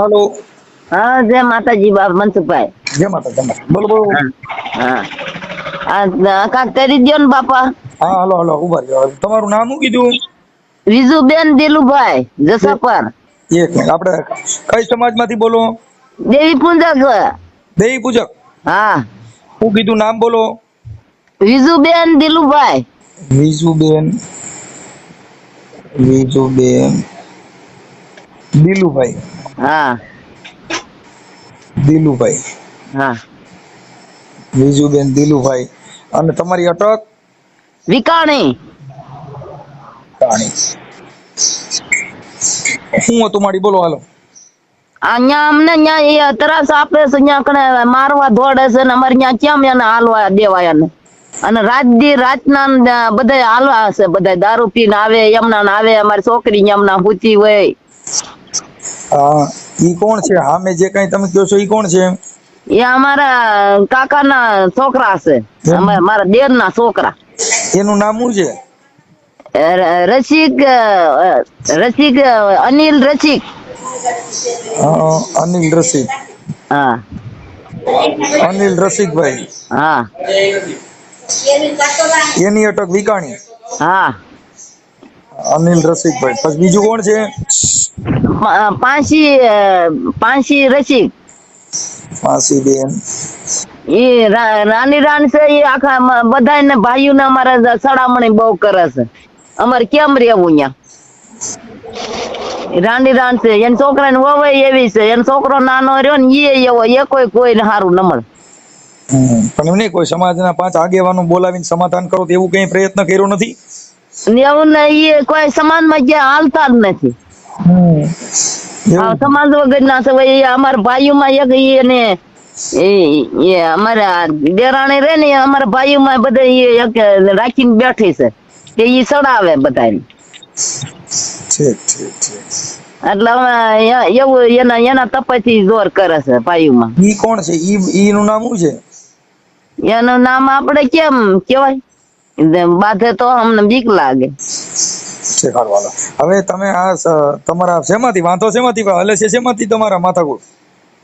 હાલો હા જય માતાજી બાપ મનસુખભાઈ. જય માતાજી બોલો બોલો. હા આ કાક કરી દ્યો ને બાપા. હા હાલો હાલો ઊભા રહ્યો. તમારું નામ શું કીધું? વિજુબેન દિલુભાઈ જસાપર. એક મિનિટ આપણે કઈ સમાજમાંથી બોલો? દેવી પૂજક દેવી પૂજક. હા. શું કીધું નામ બોલો? વિજુબેન દિલુભાઈ. વિજુબેન વિજુબેન દિલુભાઈ. હા. દિલુભાઈ. હા. વિજુબેન દિલુભાઈ. અને તમારી અટક? વિકાણી. કાણી શું હતું મારી? બોલો હાલો. અહીંયા અમને ન્યા એ ત્રાસ આપે છે ન્યા કણે મારવા દોડે છે ને અમારે ન્યા કેમ એને હાલવા દેવાય ને અને રાત દી રાતના બધા હાલવા હશે બધા દારૂ પીને આવે એમના આવે અમારી છોકરી એમના પૂતી હોય. હા ઈ કોણ છે? હા મેં જે કઈ તમે કહો છો ઈ કોણ છે એ અમારા કાકાના છોકરા છે. મારા દેર ના છોકરા. એનું નામ શું છે? રસિક રસિક અનિલ રસિક. અનિલ રસિક. હા. અનિલ રસિકભાઈ. હા. એની અટક વિકાણી? હા. અનિલ રસિકભાઈ. પછી બીજું કોણ છે? પાંસી પાંસી રસિક. પાંસી બેન. એ રાની રાણ છે એ આખા બધા ને ભાઈઓ ને અમારા સડામણી બહુ કરે છે. અમારે કેમ રહેવું ત્યાં રાંડી રાણ છે એન છોકરા ને વવાય એવી છે એન છોકરો નાનો રહ્યો ને એ એવો એ કોઈ કોઈ સારું ન મળે. પણ એમ નહીં કોઈ સમાજના પાંચ આગેવાનો બોલાવીને સમાધાન કરો તો એવું કઈ પ્રયત્ન કર્યો નથી? ને એવું ને એ કોઈ સમાજમાં ક્યાં હાલતા જ નથી. સમાજ વગર ના છે ભાઈ અમારા ભાઈઓમાં એક એને એ- એ અમારા દેરાણી રે ને અમારા ભાઈઓમાં બધા એ એક રાખીને બેઠી છે કે ઈ સડાવે બધાને ઠીક ઠીક ઠીક. એટલે એવું એના એના તપથી જોર કરે છે ભાઈઓમાં. ઈ કોણ છે? ઈ ઈ નું નામ શું છે? એનું નામ આપણે કેમ કેવાય બાધે તો અમને બીક લાગે. હવે તમે આ તમારા શેમાંથી? વાંધો શેમાંથી? હલે છે શેમાંથી તમારા માથાકૂટ?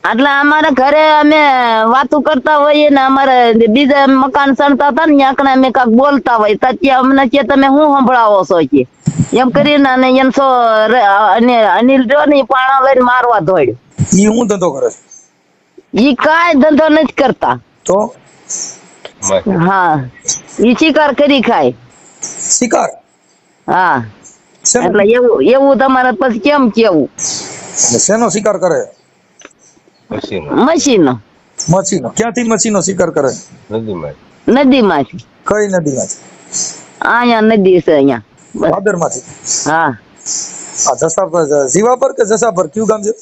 એટલે અમારા ઘરે અમે વાતો કરતા હોઈએ ને અમારે બીજા મકાન સણતા હતા ને ત્યાં અમે કાંક બોલતા હોય. ત્યાં અમને કે તમે શું સંભળાવો છો કે? એમ કરીને અને એમ સો અને અનિલ જો ને પાણા લઈને મારવા ધોડ્યો ઈ હું ધંધો કરે છે? ઈ કાંઈ ધંધો નથી કરતા. તો? હા. ઈ શિકાર કરી ખાય. શિકાર? હા. એટલે એવું એવું તમારે પછી કેમ કેવું? શેનો શિકાર કરે? મશીનો. મશીન. ક્યાંથી મશીનો શિકાર કરે? નદીમાંથી. કઈ નદીમાંથી? અહીંયા નદી છે અહીંયા. ભાદરમાંથી હા. આ જસાપર જીવાપર કે જસાપર? કયું ગામ છે?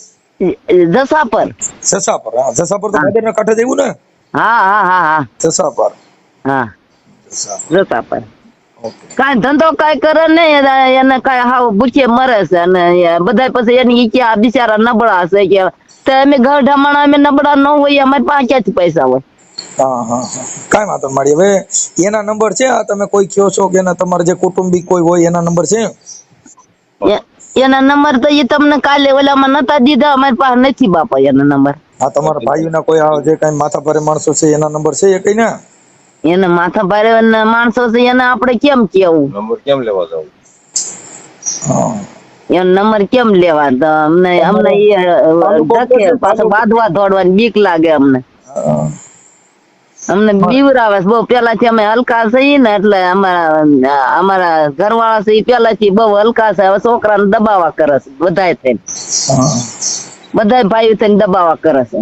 જસાપર. જસાપર હા. જસાપર તો ભાદરના કાંઠે જેવું ને? હા હા હા હા. જસાપર. હા. જસાપર. ઓકે. કાંઈ ધંધો કાંઈ કરે નહીં એને- કાંઈ હાવ ભૂખે મરે છે અને બધા પછી એની ઈચ્છા બિચારા નબળા છે કે તો અમે ઘર માણા અમે નબળા ન હોય અમારી પાસે ક્યાંથી પૈસા હોય. હા હા કાંઈ વાંધો મળી હવે એના નંબર છે? આ તમે કોઈ કયો છો કે એના તમારા જે કુટુંબિક કોઈ હોય એના નંબર છે? એના નંબર તો એ તમને કાલે ઓલામાં નતા દીધા અમારી પાસે નથી બાપા એના નંબર. આ તમારા ભાઈઓના કોઈ જે કઈ માથા ભારે માણસો છે એના નંબર છે એ કઈ ને? એને માથા ભારે માણસો છે એને આપણે કેમ કેવું? નંબર કેમ લેવા જવું? એનો નંબર કેમ લેવા? તો અમને અમને એ ધકે પાછો બાંધવા દોડવાની બીક લાગે અમને. અમને બીવરાવે બહુ પેલાથી અમે હલકા છીએ ને એટલે અમારા અમારા ઘરવાળા છે એ પેલાથી બહુ હલકા છે. હવે છોકરાને દબાવા કરે છે બધાય થઈને. હા બધાય ભાઈઓ થઈને દબાવા કરે છે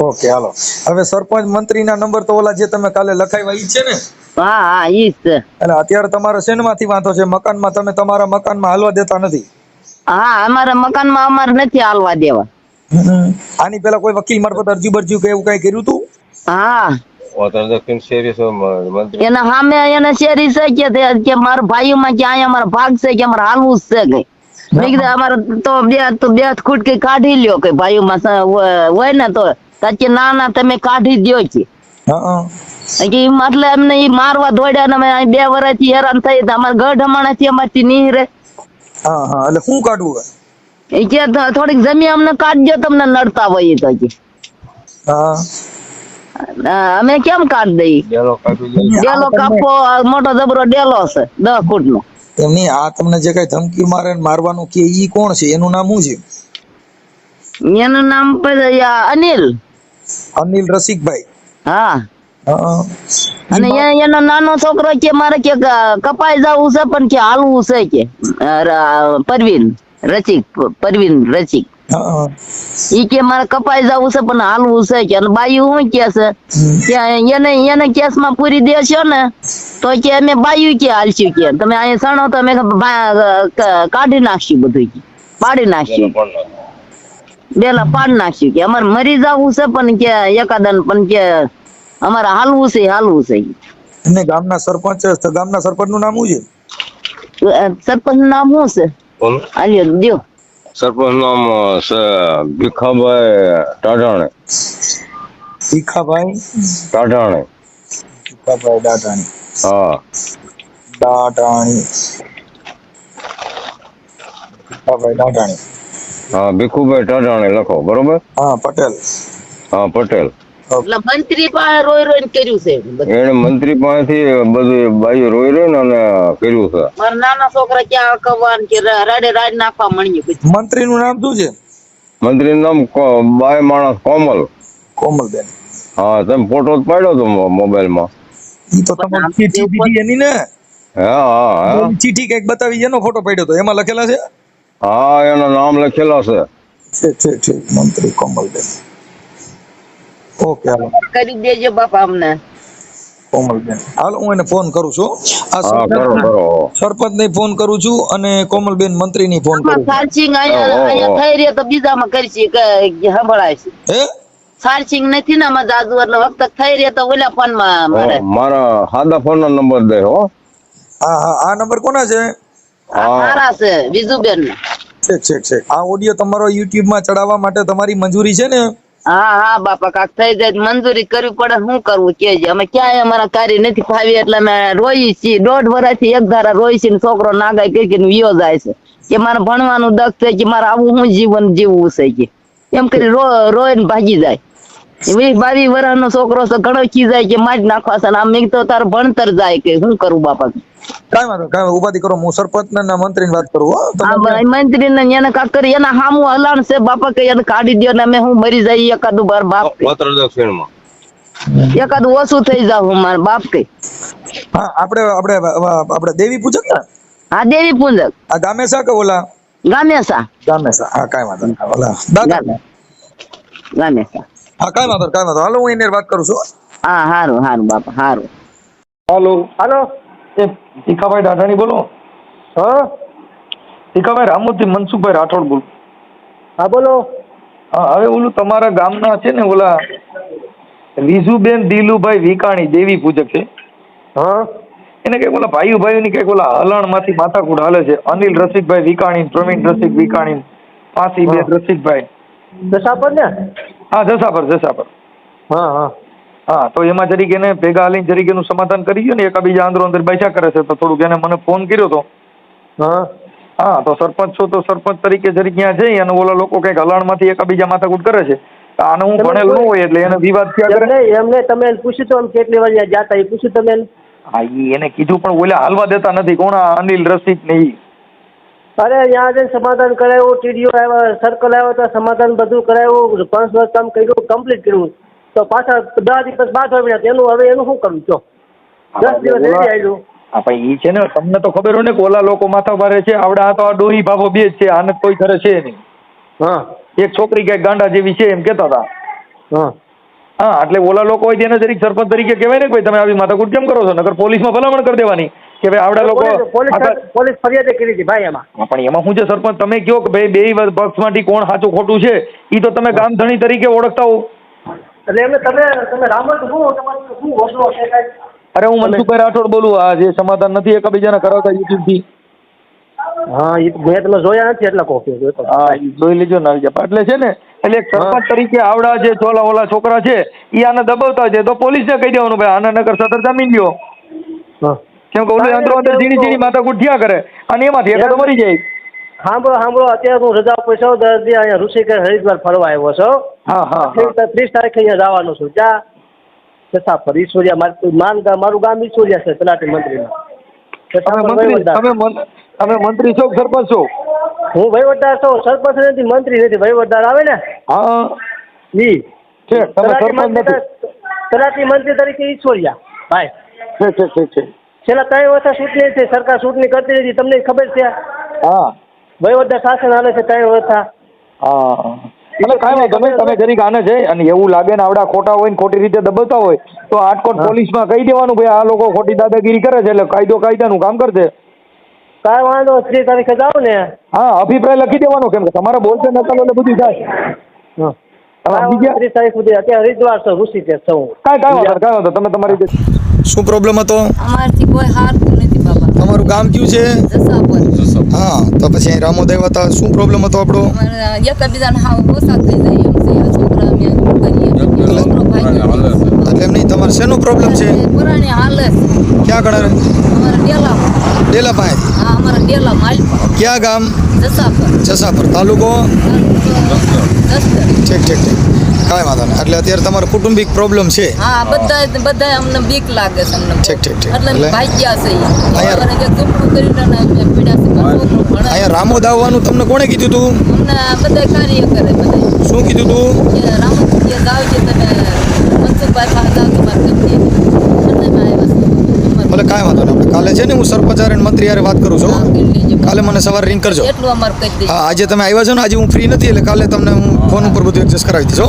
ઓકે હાલો. હવે સરપંચ મંત્રીના નંબર તો ઓલા જે તમે કાલે લખાવ્યા ઈ છે ને? હા હા ઈ જ છે. એટલે અત્યારે તમારો શેનમાંથી વાંધો છે? મકાનમાં તમે તમારા મકાનમાં હાલવા દેતા નથી? હા અમારા મકાનમાં અમારે નથી હાલવા દેવા. આની પેલા કોઈ વકીલ મારફત અરજી બરજી કે એવું કઈ કર્યું તું? હા. એના સામે એને શેરી છે કે મારા ભાઈઓમાં કે અહીંયા અમારા ભાગ છે કે અમારે હાલવું જ છે કઈ અમારે તો બે તો બે ખૂટકી કાઢી લ્યો કે ભાઈ હોય હોય ને તો સાચે ના ના તમે કાઢી દ્યો કે હા કે એટલે એમને ઈ મારવા દોડ્યા ને અમે બે વર્ષથી હેરાન થઈ તો અમારે ગઢ અમાણાથી અમારથી નહીં રે હા હા. એટલે શું કાઢવું એ કે થોડીક જમીન અમને કાઢજો તમને નડતા હોય તો કે. અમે કેમ કાઢ દઈ ડેલો કાપી દે ડેલો કાપો મોટો જબરો ડેલો છે દસ ફૂટ નો એમની આ તમને જે કઈ ધમકી મારે મારવાનું કે ઈ કોણ છે? એનું નામ શું છે? એનું નામ અનિલ. અનિલ રસિકભાઈ. હા. હા. અને એનો નાનો છોકરો કે મારે કે કપાઈ જવું છે પણ કે હાલવું છે કે પરવીન રચિક પરવીન રચિક હા. ઈ કે મારે કપાઈ જવું છે પણ હાલવું છે કે? અને બાયું શું કે છે. કે એને એને કેસમાં પૂરી દેશો ને તો કે અમે બાયું કે હાલશું કે? તમે અહીંયા સણો તો અમે કાઢી નાખશું બધું કે પાડી નાખશું. બેલા પાડી નાખ્યું કે? અમારે મરી જવું છે પણ કે એકાદન પણ કે અમારે હાલવું છે હાલવું છે એમને ગામના સરપંચ ગામના સરપંચનું નામ શું છે? સરપંચનું નામ શું છે? બોલો. આલ્યો દ્યો. સરપંચ નામ છે ભીખાભાઈ ટાઢાણે ભીખાભાઈ ટાઢાણે ભીખાભાઈ દાટાણી હા દાટાણી ભીખાભાઈ દાટાણી હા ભીખુભાઈ ટાઢાણે લખો બરોબર હા પટેલ હા પટેલ એટલે મંત્રી પાસે રોઈ રોઈને કર્યું છે એને મંત્રી પાસેથી બધું બાયું રોઈ રોઈ અને કર્યું છે. મારા નાના છોકરા ક્યાં અકવાન કે રાડે રાડ નાખવા મળ્યું મંત્રી નું નામ શું છે? મંત્રીનું નામ બાય માણસ કોમલ. કોમલબેન. હા તમે ફોટો જ પાડ્યો તો મોબાઈલ મોબાઈલમાં. ઈ તો તમારી ચીઠી બીજી એની ને? હા હા ચીઠી કંઈક બતાવી એનો ફોટો પાડ્યો તો. એમાં લખેલા છે? હા એના નામ લખેલા છે. ઠીક ઠીક ઠીક. મંત્રી કોમલબેન. ઓકે હાલો. કરી દેજો બાપા અમને. કોમલબેન. હાલો હું એને ફોન કરું છું. આ સરપંચ ને ફોન કરું છું અને કોમલબેન મંત્રી ની ફોન કરું સાર્ચિંગ સારસિંગ અહીંયા થઈ રહ્યો તો બીજામાં કરશી કે સંભળાય છે હે? સાર્ચિંગ નથી ને આમાં જાજુ એટલે વખત થઈ રહી તો ઓલા ફોનમાં મારે. મારા સાદા ફોન નો નંબર દે હો. હા હા આ નંબર કોના છે. મારા છે બીજુબેન ઠીક ઠીક ઠીક. આ ઓડિયો તમારો યુટ્યુબમાં ચડાવવા માટે તમારી મંજૂરી છે ને? હા હા, બાપા, કાક થઈ જાય મંજૂરી કરવી પડે, શું કરવું કેજે અમે ક્યાંય અમારા કાર્ય નથી ફાવી એટલે અમે રોઈ છીએ. દોઢ વર્ષથી એક ધારા રોઈ છીએ છોકરો નાગાય કઈ કઈ વિયો જાય છે. કે મારે ભણવાનું દખ છે કે મારે આવું હું જીવન જીવવું છે કે? એમ કરી રો, રોઈને ભાગી જાય. વીસ બાવીસ વર્ષનો છોકરો તો ઘણો કી જાય કે મારી નાખવા છે આમ તો તાર ભણતર જાય કે શું કરું બાપા? કાંઈ વાંધો કાંઈ ઉપાધિ કરો હું સરપંચ ને મંત્રી ની વાત કરું હો. મંત્રી ને એને કાક કરી એના હામું હલાણ છે બાપા કે એને કાઢી દો ને અમે હું મરી જઈએ એકાદું બાર બાપ. એકાદું ઓછું થઈ જાવ હું મારા બાપ કે. હા આપણે આપણે આપણે દેવી પૂજક ને? હા દેવી પૂંજક. આ ગામેસા કે ઓલા? ગામેસા ગામેસા હા કાંઈ વાંધો ઓલા. દાદા? ગામેસા હા કાંઈ વાંધો કાંઈ વાંધો હાલો હું એની વાત કરું છું. હા સારું સારું બાપા સારું હાલો. હાલો. એ ભીખાભાઈ દાઢાણી બોલો. હા? ભીખાભાઈ રામોથી મનસુખભાઈ રાઠોડ બોલો. હા બોલો. હા હવે ઓલું તમારા ગામના છે ને ઓલા રીઝુબેન દિલુભાઈ વિકાણી દેવી પૂજક છે. હા? એને કંઈક ઓલા ભાઈઓ ભાઈઓની કંઈક ઓલા હલણમાંથી માથાકૂટ હાલે છે. અનિલ રસિકભાઈ વિકાણી પ્રવીણ રસિક વિકાણી પાસીબેન બેન રસિકભાઈ. દશાપર ને? હા જસાપર જસાપર હા હા. હા તો એમાં જરીક એને ભેગા હાલીને જરીક એનું સમાધાન કરી ગયો ને એકાબીજા આંદરો અંદર બેઠા કરે છે તો થોડુંક એને મને ફોન કર્યો તો. હા. હા તો સરપંચ છો તો સરપંચ તરીકે જરીક ત્યાં જઈ અને ઓલા લોકો કંઈક હલાણમાંથી એકાબીજા માથાકૂટ કરે છે. આને હું ભણેલ ન હોય એટલે એને વિવાદ થયા કરે. એમને તમે પૂછ્યું તો કેટલી વાર જાતા એ પૂછ્યું તમે હા એને કીધું પણ ઓલા હાલવા દેતા નથી. કોણ અનિલ રસિક ને ઈ? અરે ત્યાં જઈને સમાધાન કરાવ્યું ટીડીઓ આવ્યા સર્કલ આવ્યો ત્યાં સમાધાન બધું કરાવ્યું પાંચ વર્ષ કામ કર્યું કમ્પ્લીટ કર્યું. તો પાછા દસ દિવસ બાદ હોય એનું હવે એનું શું કરવું છો દસ દિવસ રેડી આવ્યું હા ભાઈ એ છે ને તમને તો ખબર હોય ને કે ઓલા લોકો માથા ભારે છે આવડે આ તો આ ડોહી ભાભો બે જ છે આને કોઈ ઘરે છે નહીં. હા. એક છોકરી કઈ ગાંડા જેવી છે એમ કેતા હતા. હા. હા એટલે ઓલા લોકો હોય તેને જરીક સરપંચ તરીકે કહેવાય ને ભાઈ તમે આવી માથાકૂટ કેમ કરો છો? નગર પોલીસમાં ભલામણ કરી દેવાની. કે ભાઈ આવડા લોકો પોલીસ- પોલીસ પોલીસ ફરિયાદ કરી હતી ભાઈ એમાં. પણ એમાં શું છે સરપંચ? તમે કયો કે ભાઈ બે પક્ષમાંથી કોણ સાચું ખોટું છે? ઈ તો તમે ગામ ધણી તરીકે ઓળખતા હો. એટલે એમને તમે તમે રામત શું તમારું શું વસલો છે કાંઈ? અરે હું મનસુખભાઈ રાઠોડ બોલું. આ જે સમાધાન નથી એકબીજાને કરાવતા યુટ્યુબથી હા એ મેં તમે જોયા નથી એટલે કહું હા જોઈ લેજો ને આવી એટલે છે ને એટલે સરપંચ તરીકે આવડા જે ચોલા ઓલા છોકરા છે એ આને દબાવતા છે. તો પોલીસને કહી દેવાનું ભાઈ આને નગર સદર જામીન લ્યો. હા. કેમ કે ઓલું યંત્રો અંદર ઝીણી ઝીણી માતા થયા કરે અને એમાંથી એકાદો મરી જાય. સાંભળો સાંભળો અત્યારે હું રજા ઉપર છું દર્દી અહીંયા ઋષિકેશ હરિદ્વાર ફરવા આવ્યો છો. હા હા. ત્રીસ તારીખે અહીંયા જવાનો છું. જા. જતા પર ઈશ્વરિયા મારું માન મારું ગામ ઈશ્વરિયા છે તલાટી મંત્રીમાં તમે મંત્રી તમે મંત્રી છો સરપંચ છો? હું વહીવટદાર છો સરપંચ નથી મંત્રી નથી વહીવટદાર આવે ને? હા. ઈ. છે તમે તલાટી સરપંચ મંત્રી નથી. તલાટી મંત્રી તરીકે ઈશ્વરિયા. ભાઈ. છે છે છે છે. છેલ્લા ત્રણ વર્ષ ચૂંટણી છે સરકાર ચૂંટણી કરતી નથી. તમને ખબર છે હા. વહીવટદાર શાસન હાલે છે ત્રણ વર્ષ હા. એટલે કાંઈ નહીં તમે જરીક આને છે અને એવું લાગે ને આવડા ખોટા હોય ને ખોટી રીતે દબાવતા હોય તો આટકોટ પોલીસમાં કહી દેવાનું ભાઈ આ લોકો ખોટી દાદાગીરી કરે છે એટલે કાયદો કાયદાનું કામ કરશે. કાંઈ વાંધો ત્રીસ તારીખે જાઓ ને. હા અભિપ્રાય લખી દેવાનો કેમ કે તમારે બોલશે નકલો એટલે બધું થાય. ત્રીસ તારીખ સુધી. અત્યારે હરિદ્વાર છું ઋષિકેશ છું કાંઈ કાંઈ વાંધો કાંઈ વાંધો તમે તમારી શું પ્રોબ્લેમ હતો? અમારથી કોઈ હારતું નથી બાબા. તમારું ગામ કયું છે? જસાપર. હા તો પછી અહીં રામોદ હતા. શું પ્રોબ્લેમ હતો આપણો? અમારે એકબીજાને હાવ ઓછા થઈ જાય એમ છે. આ છોકરા અમે એટલે એમ નહીં તમારે શેનો પ્રોબ્લેમ છે? પુરાણી હાલે ક્યાં કણે અમારા ડેલા ડેલા પાસે હા અમારા ડેલા માલ ક્યાં ગામ? જસાપર. જસાપર. તાલુકો? ઠીક ઠીક ઠીક. કાંઈ વાંધો નહીં. એટલે અત્યારે તમારો કુટુંબિક પ્રોબ્લેમ છે. હા બધા બધા અમને બીક લાગે છે અમને. ઠીક, ઠીક, ઠીક. એટલે ભાગ્યા છે અહીંયા- ઝૂંપડું કરીને અમે પીડ્યા છે મારો. અહીંયા રામોદ આવવાનું તમને કોણે કીધું તું? અમને બધા કાર્ય કરે બધા શું કીધું તું? જાવ છે તમે મનસુખભાઈ પાસે જાવ તમારે કંપની મંદિરમાં આવ્યા છે ભલે કાંઈ વાંધો નહીં આપણે કાલે છે ને હું સરપંચ અને મંત્રી યારે વાત કરું છું કાલે મને સવારે રિંગ કરજો. હા આજે તમે આવ્યા છો ને આજે હું ફ્રી નથી એટલે કાલે તમને હું ફોન ઉપર બધું એડજસ્ટ કરાવી દઈશ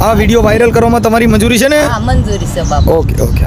આ વીડિયો વાયરલ કરવામાં તમારી મંજૂરી છે ને? મંજૂરી છે ઓકે ઓકે